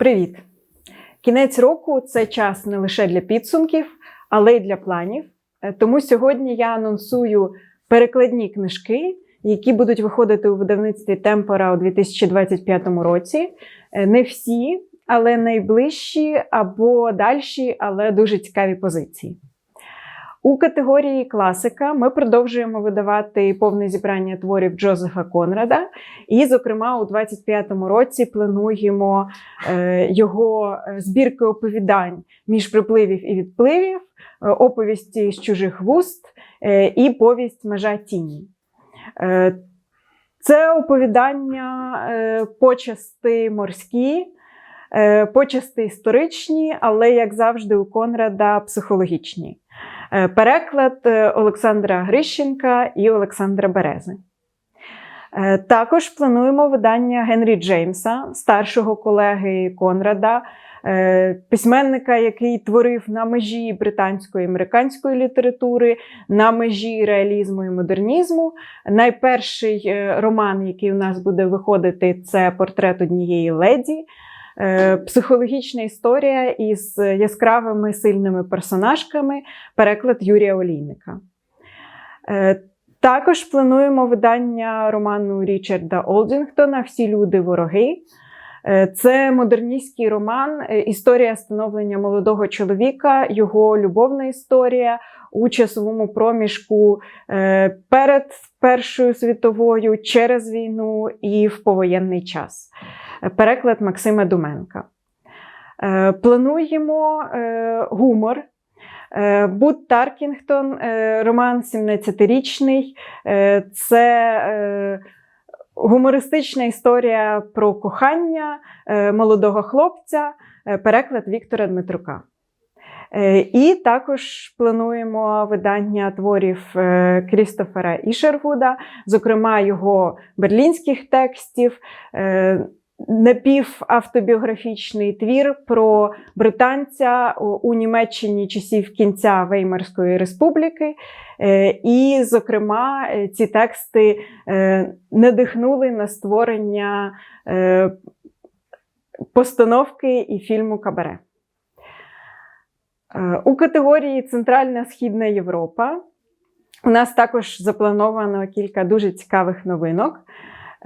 Привіт! Кінець року це час не лише для підсумків, але й для планів. Е, Тому сьогодні я анонсую перекладні книжки, які будуть виходити у видавництві Темпора у 2025 році. Е, Не всі, але найближчі або дальші, але дуже цікаві позиції. У категорії класика ми продовжуємо видавати повне зібрання творів Джозефа Конрада. І, зокрема, у 25-му році плануємо е, його е, збірки оповідань між припливів і відпливів, е, оповісті з чужих вуст і повість Межа тіні. Це оповідання почасти морські, почасти історичні, але, як завжди, у Конрада психологічні. Е, Переклад е, Олександра Грищенка і Олександра Берези. Е, Також плануємо видання Генрі Джеймса, старшого колеги Конрада, письменника, який творив на межі британської і американської літератури, на межі реалізму і модернізму. Найперший роман, який у нас буде виходити, це портрет однієї леді. Е, Психологічна історія із яскравими сильними персонажками, переклад Юрія Олійника. Е, також плануємо видання роману Річарда Олдінгтона Всі люди вороги. Е, Це модерністський роман, історія становлення молодого чоловіка, його любовна історія у часовому проміжку перед Першою світовою, через війну і в повоєнний час. Переклад Максима Думенка. Е, Плануємо е, гумор. Е, Бут Таркінгтон, роман 17-річний. Е, Це гумористична історія про кохання молодого хлопця, переклад Віктора Дмитрука. Е, І також плануємо видання творів е, Крістофера Ішервуда, зокрема його берлінських текстів, е, напівавтобіографічний твір про британця у- Німеччині часів кінця Веймарської республіки. І, зокрема, ці тексти надихнули на створення постановки і фільму Кабаре. Е, У категорії Центральна Східна Європа у нас також заплановано кілька дуже цікавих новинок.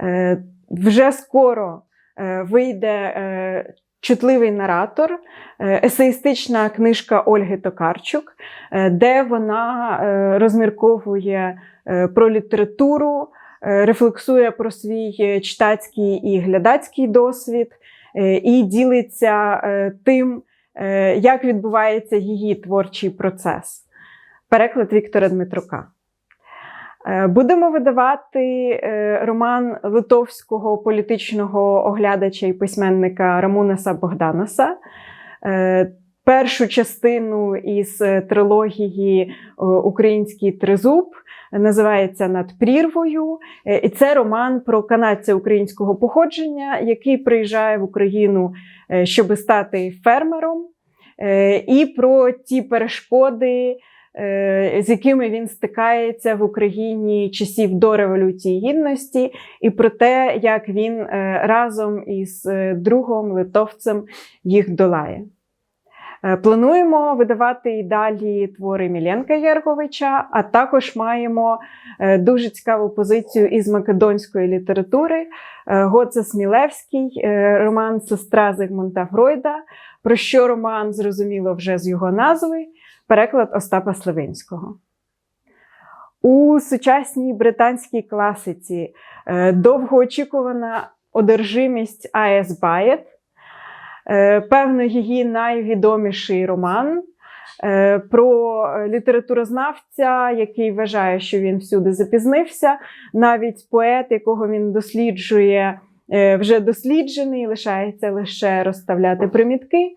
Е, Вже скоро е, вийде чутливий наратор, есеїстична книжка Ольги Токарчук, де вона розмірковує про літературу, рефлексує про свій читацький і глядацький досвід і ділиться тим, як відбувається її творчий процес. Переклад Віктора Дмитрука. Е, Будемо видавати е, роман литовського політичного оглядача і письменника Рамунаса Богданаса. Першу частину із е, трилогії е, Український тризуб називається Над прірвою. Е, І це роман про канадця українського походження, який приїжджає в Україну, щоб стати фермером, і про ті перешкоди, з якими він стикається в Україні часів до Революції Гідності, і про те, як він разом із другом литовцем їх долає. Е, Плануємо видавати і далі твори Міленка Єрговича, а також маємо е, дуже цікаву позицію із македонської літератури е, Гоце Смілевський, роман Сестра Зигмунта Фройда, про що роман зрозуміло вже з його назви, переклад Остапа Сливинського. У сучасній британській класиці довгоочікувана одержимість А.С. Байет. Е, Певно, її найвідоміший роман е, про літературознавця, який вважає, що він всюди запізнився. Навіть поет, якого він досліджує, е, вже досліджений, лишається лише розставляти примітки.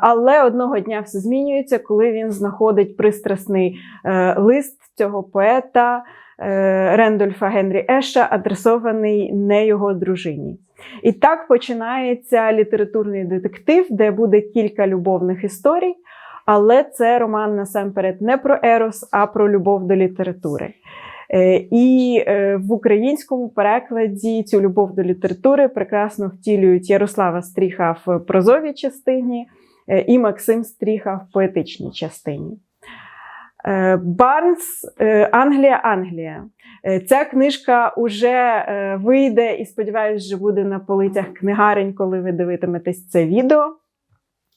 Але одного дня все змінюється, коли він знаходить пристрасний е, лист цього поета е, Рендольфа Генрі Еша, адресований не його дружині. І так починається літературний детектив, де буде кілька любовних історій, але це роман насамперед не про Ерос, а про любов до літератури. Е, І е, в українському перекладі цю любов до літератури прекрасно втілюють Ярослава Стріха в прозовій частині е, і Максим Стріха в поетичній частині. Е, Барнс е, Англія, Англія. Е, Ця книжка вже е, вийде і, сподіваюся, вже буде на полицях книгарень, коли ви дивитиметесь це відео.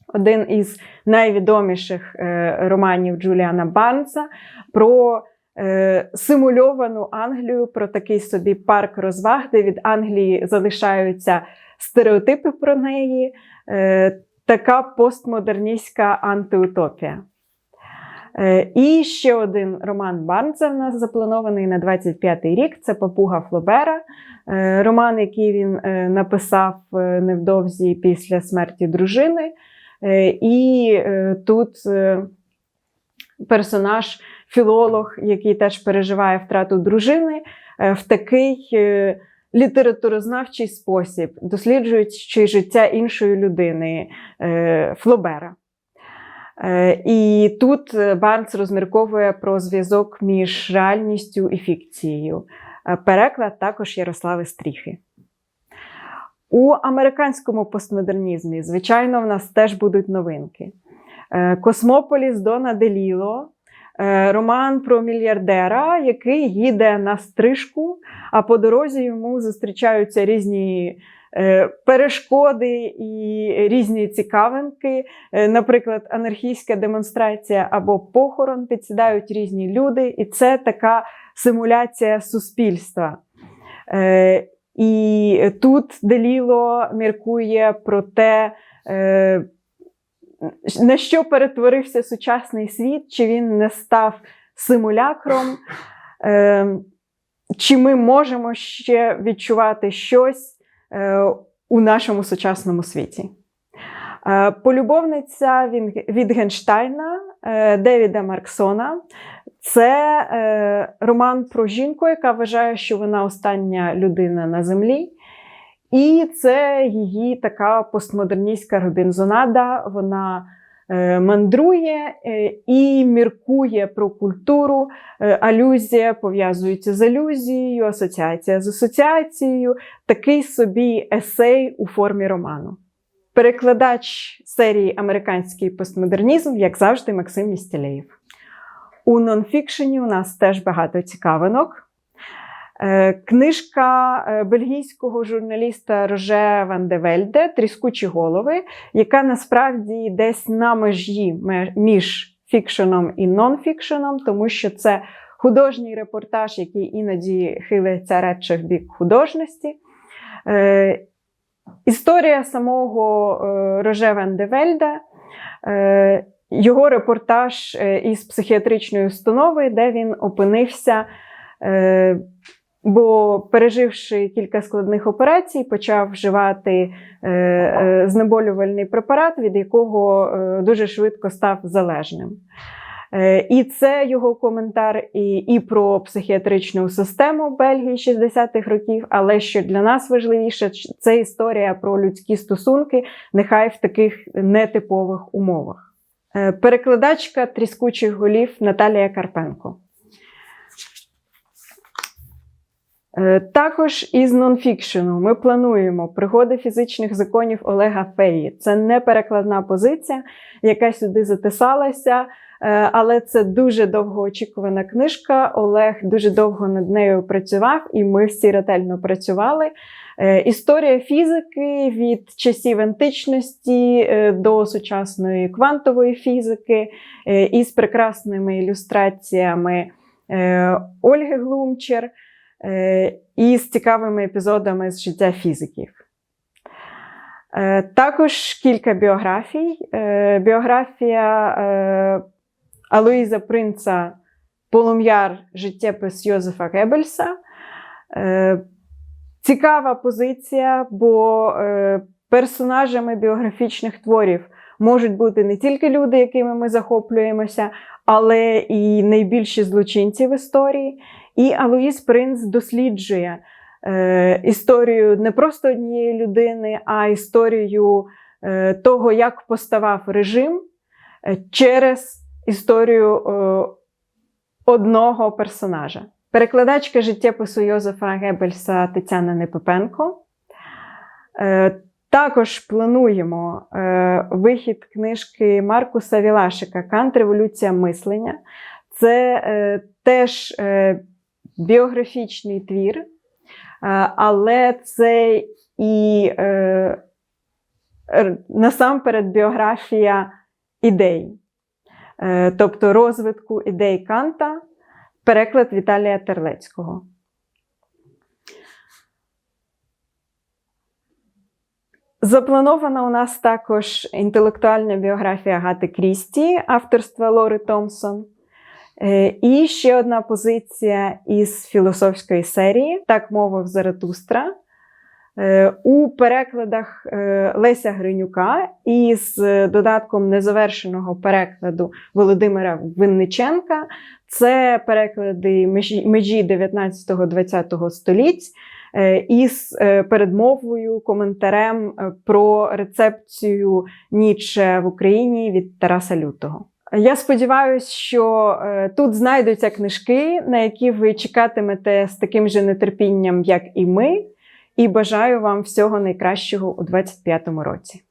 Один із найвідоміших е, романів Джуліана Барнса про е, симульовану Англію, про такий собі парк розваг, де від Англії залишаються стереотипи про неї. Е, така постмодерністська антиутопія. Е, І ще один роман Барнса в нас запланований на 25-й рік. Це Папуга Флобера. Е, Роман, який він е, написав невдовзі після смерті дружини. І тут персонаж, філолог, який теж переживає втрату дружини, в такий літературознавчий спосіб, досліджуючи життя іншої людини Флобера. Е, І тут е, Барнс розмірковує про зв'язок між реальністю і фікцією. Е, Переклад також Ярослави Стріхи. У американському постмодернізмі, звичайно, в нас теж будуть новинки. Космополіс Дона Деліло, роман про мільярдера, який їде на стрижку, а по дорозі йому зустрічаються різні е, перешкоди і різні цікавинки. Е, Наприклад, анархійська демонстрація або похорон підсідають різні люди, і це така симуляція суспільства. Е, І тут Деліло міркує про те, е, на що перетворився сучасний світ, чи він не став симулякром, е, чи ми можемо ще відчувати щось е, у нашому сучасному світі. Е, Полюбовниця від Генштайна е, Девіда Марксона. Це е, роман про жінку, яка вважає, що вона остання людина на землі. І це її така постмодерністська робінзонада. Вона е, мандрує е, і міркує про культуру. Е, алюзія пов'язується з алюзією, асоціація з асоціацією. Такий собі есей у формі роману. Перекладач серії Американський постмодернізм, як завжди, Максим Містілеєв. У нонфікшені у нас теж багато цікавинок. Е, Книжка е, бельгійського журналіста Роже Ван де Вельде Тріскучі голови, яка насправді десь на межі між фікшеном і нонфікшеном, тому що це художній репортаж, який іноді хилиться радше в бік художності. Е, Історія самого Роже Ван де Вельда, е, його репортаж із психіатричної установи, де він опинився, бо переживши кілька складних операцій, почав вживати е, е, знеболювальний препарат, від якого е, дуже швидко став залежним. І це його коментар і, і про психіатричну систему Бельгії 60-х років. Але що для нас важливіше, це історія про людські стосунки, нехай в таких нетипових умовах. Перекладачка тріскучих голів Наталія Карпенко. Е, Також із нонфікшену ми плануємо пригоди фізичних законів Олега Феї. Це не перекладна позиція, яка сюди затисалася, е, але це дуже довгоочікувана книжка. Олег дуже довго над нею працював, і ми всі ретельно працювали. Е, Історія фізики від часів античності е, до сучасної квантової фізики е, із прекрасними ілюстраціями е, Ольги Глумчер е, і з цікавими епізодами з життя фізиків. Е, Також кілька біографій. Е, Біографія е, Алоїза Принца Полум'яр життєпис Йозефа Геббельса. Е, Цікава позиція, бо е, персонажами біографічних творів можуть бути не тільки люди, якими ми захоплюємося, але і найбільші злочинці в історії. І Алоїс Принц досліджує е, історію не просто однієї людини, а історію е, того, як поставав режим е, через історію е, одного персонажа. перекладачка життєпису Йозефа Геббельса Тетяна Непопенко. Е, Також плануємо е, вихід книжки Маркуса Вілашика Кант Революція мислення. Це е, теж е, біографічний твір, е, але це і е, насамперед біографія ідей, Е, тобто розвитку ідей Канта, переклад Віталія Терлецького. Запланована у нас також інтелектуальна біографія Гати Крісті авторства Лори Томпсон. Е, І ще одна позиція із філософської серії Так мовив Заратустра. Е, У перекладах е, Леся Гринюка із додатком незавершеного перекладу Володимира Винниченка. Це переклади межі, межі 19-20 століть із передмовою, коментарем про рецепцію Ніче в Україні від Тараса Лютого. Я сподіваюся, що е, тут знайдуться книжки, на які ви чекатимете з таким же нетерпінням, як і ми. І бажаю вам всього найкращого у 2025 році.